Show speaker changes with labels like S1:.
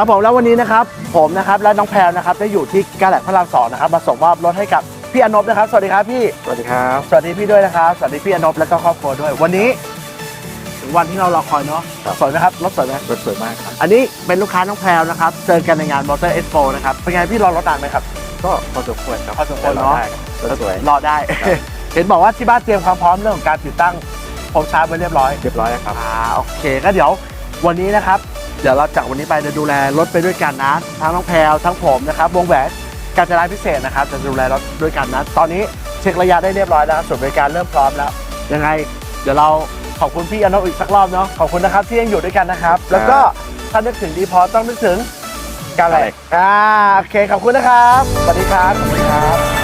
S1: ครับผมแล้ววันนี้นะครับผมนะครับและน้องแพรวนะครับได้อยู่ที่กาแหลกพระรามสองนะครับมาส่งมอบรถให้กับพี่อนบนะครับ สวัสดีครับพี่
S2: สวัสดีครับ
S1: สวัสดีพี่ด้วยนะครับ สวัสดีพี่อนบและก็ครอบครัวด้วย วันนี้ถึงวันที่เรารอคอยเนาะสวยไหมครับ รถสวยไหม
S2: รถสวยมากครับ
S1: อันนี้เป็นลูกค้าน้องแพรวนะครับ เจอกันในงานมอเตอร์เอ็กโปนะครับ เป็นไงพี่รอรถนานไหมครับ
S2: ก็พอสมควรครับ
S1: พอสมควรเนอะ
S2: ได้ครับรถสวย
S1: รอได้เห็นบอกว่าที่บ้านเตรียมความพร้อมเรื่องของการติดตั้งโฮมชาร์จไว้เรียบร้อย
S2: เรียบร้อยแล้วครับ
S1: อ่าโอเคก็เดี๋ยววันนี้นะครับ เดี๋ยวเราจากวันนี้ไปจะดูแลรถไปด้วยกันนะทั้งน้องแพรวทั้งผมนะครับวงแหวนการจราพิเศษนะครับ จะดูแลรถด้วยกันนะตอนนี้เช็คระยะได้เรียบร้อยแล้วส่วนบริการเริ่มพร้อมแล้วยังไง เดี๋ยวเราขอบคุณพี่อนนท์อีกสักรอบเนาะขอบคุณนะครับที่ยังอยู่ด้วยกันนะครับ แล้วก็ถ้านึกถึงดีพอต้องนึกถึงการอะไร
S2: อะไร
S1: อ่าโอเคขอบคุณนะครับสวัสดีครับสวัสดีครับ